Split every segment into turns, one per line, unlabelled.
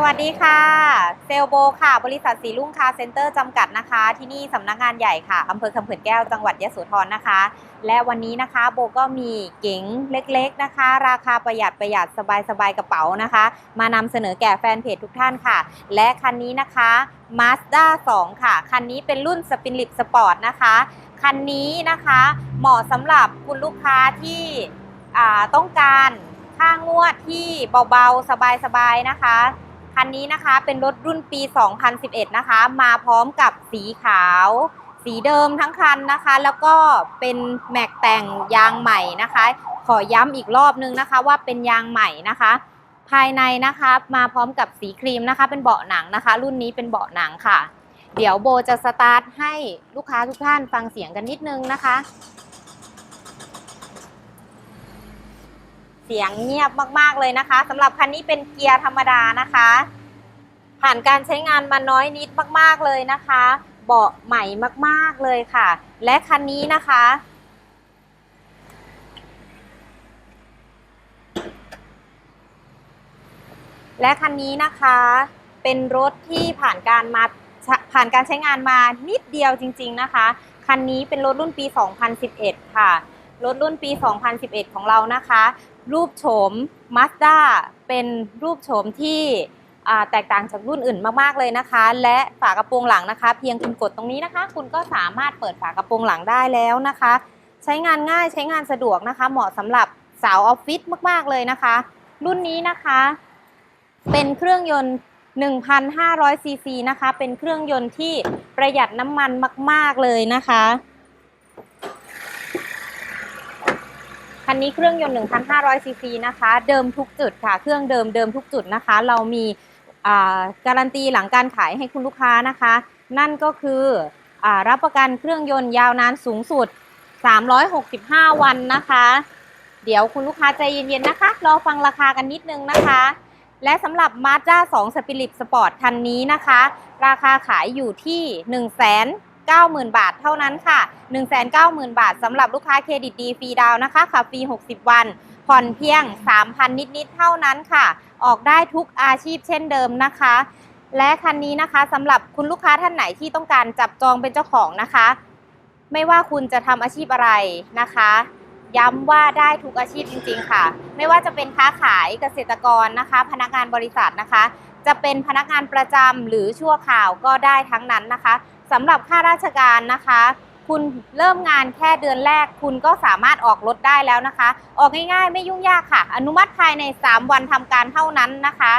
สวัสดีค่ะ เซลโบค่ะ บริษัทสีลุ่งคาร์เซ็นเตอร์จำกัดนะคะ ที่นี่สำนักงานใหญ่ค่ะอำเภอคำเขื่อนแก้วจังหวัดยะโสธรนะคะ และวันนี้นะคะโบก็มีเก๋งเล็กๆนะคะ ราคาประหยัดประหยัดสบายๆกระเป๋านะคะ มานำเสนอแก่แฟนเพจทุกท่านค่ะ และคันนี้นะคะ Mazda 2 ค่ะ คันนี้เป็นรุ่นสปินลิปสปอร์ตนะคะ คันนี้นะคะเหมาะสำหรับคุณลูกค้าที่ต้องการค่างวดที่เบาๆ สบายๆนะคะ คันนี้นะคะเป็นรถรุ่นปี 2011 นะคะ มาพร้อมกับสีขาว สีเดิมทั้งคันนะคะ แล้วก็เป็นแม็กแต่งยางใหม่นะคะ ขอย้ำอีกรอบนึงนะคะว่าเป็นยางใหม่นะคะ ภายในนะคะมาพร้อมกับสีครีมนะคะ เป็นเบาะหนังนะคะ รุ่นนี้เป็นเบาะหนังค่ะ เดี๋ยวโบจะสตาร์ทให้ลูกค้าทุกท่านฟังเสียงกันนิดนึงนะคะ เสียงเงียบมากๆเลยนะคะสำหรับคันนี้เป็นเกียร์ธรรมดานะคะ ผ่านการใช้งานมาน้อยนิดมากๆเลยนะคะ เบาะใหม่มากๆเลยค่ะ และคันนี้นะคะ และคันนี้นะคะเป็นรถที่ผ่านการมาผ่านการใช้งานมานิดเดียวจริง ๆนะคะ คันนี้เป็นรถรุ่นปี 2011 ค่ะ รถรุ่นปี 2011 ของเรานะคะ รูปโฉม Mazda เป็นรูปโฉมที่แตกต่างจากรุ่นอื่นมากๆเลยนะคะ และฝากระโปรงหลังนะคะ เพียงคุณกดตรงนี้นะคะ คุณก็สามารถเปิดฝากระโปรงหลังได้แล้วนะคะ ใช้งานง่ายใช้งานสะดวกนะคะ เหมาะสำหรับสาวออฟฟิศมากๆเลยนะคะ รุ่นนี้นะคะ เป็นเครื่องยนต์ 1,500ซีซีนะคะ เป็นเครื่องยนต์ที่ประหยัดน้ำมันมาก ๆเลยนะคะ คันนี้เครื่องยนต์1,500ซีซีนะคะ เดิมทุกจุดค่ะ เครื่องเดิมเดิมทุกจุดนะคะ เรามีอ่าการันตีหลังการขายให้คุณลูกค้านะคะ นั่นก็คืออรับประกันเครื่องยนต์ยาวนานสูงสุด 365 วันนะคะ เดี๋ยวคุณลูกค้าใจเย็นๆนะคะ รอฟังราคากันนิดนึงนะคะ และสำหรับ Mazda 2 Spirit Sport คันนี้นะคะ ราคาขายอยู่ที่ 1 0 0 0 0 90,000 บาทเท่านั้นค่ะ 190,000 บาทสำหรับลูกค้าเครดิตดีฟรีดาวน์นะคะขับฟรี 60 วัน ผ่อนเพียง 3,000 นิดๆเท่านั้นค่ะ ออกได้ทุกอาชีพเช่นเดิมนะคะ และคันนี้นะคะสำหรับคุณลูกค้าท่านไหนที่ต้องการจับจองเป็นเจ้าของนะคะ ไม่ว่าคุณจะทำอาชีพอะไรนะคะย้ำว่าได้ทุกอาชีพจริง ๆ ค่ะ ไม่ว่าจะเป็นค้าขายเกษตรกรนะคะ พนักงานบริษัทนะคะ จะเป็นพนักงานประจำหรือชั่วข่าวก็ได้ทั้งนั้นนะคะ สำหรับข้าราชการนะคะ คุณเริ่มงานแค่เดือนแรก คุณก็สามารถออกรถได้แล้วนะคะ ออกง่ายๆ ไม่ยุ่งยากค่ะ อนุมัติภายใน 3 วันทำการเท่านั้นนะคะ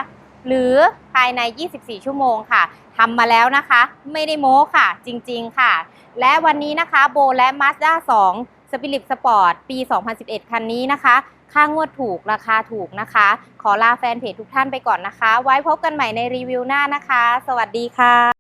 หรือภายใน 24 ชั่วโมงค่ะทำมาแล้วนะคะ ไม่ได้โม้ค่ะ จริงๆค่ะ และวันนี้นะคะโบและ Mazda 2 Spirit Sport ปี 2011 คันนี้นะคะ ค่างวดถูกราคาถูกนะคะ ขอลาแฟนเพจทุกท่านไปก่อนนะคะ ไว้พบกันใหม่ในรีวิวหน้านะคะ สวัสดีค่ะ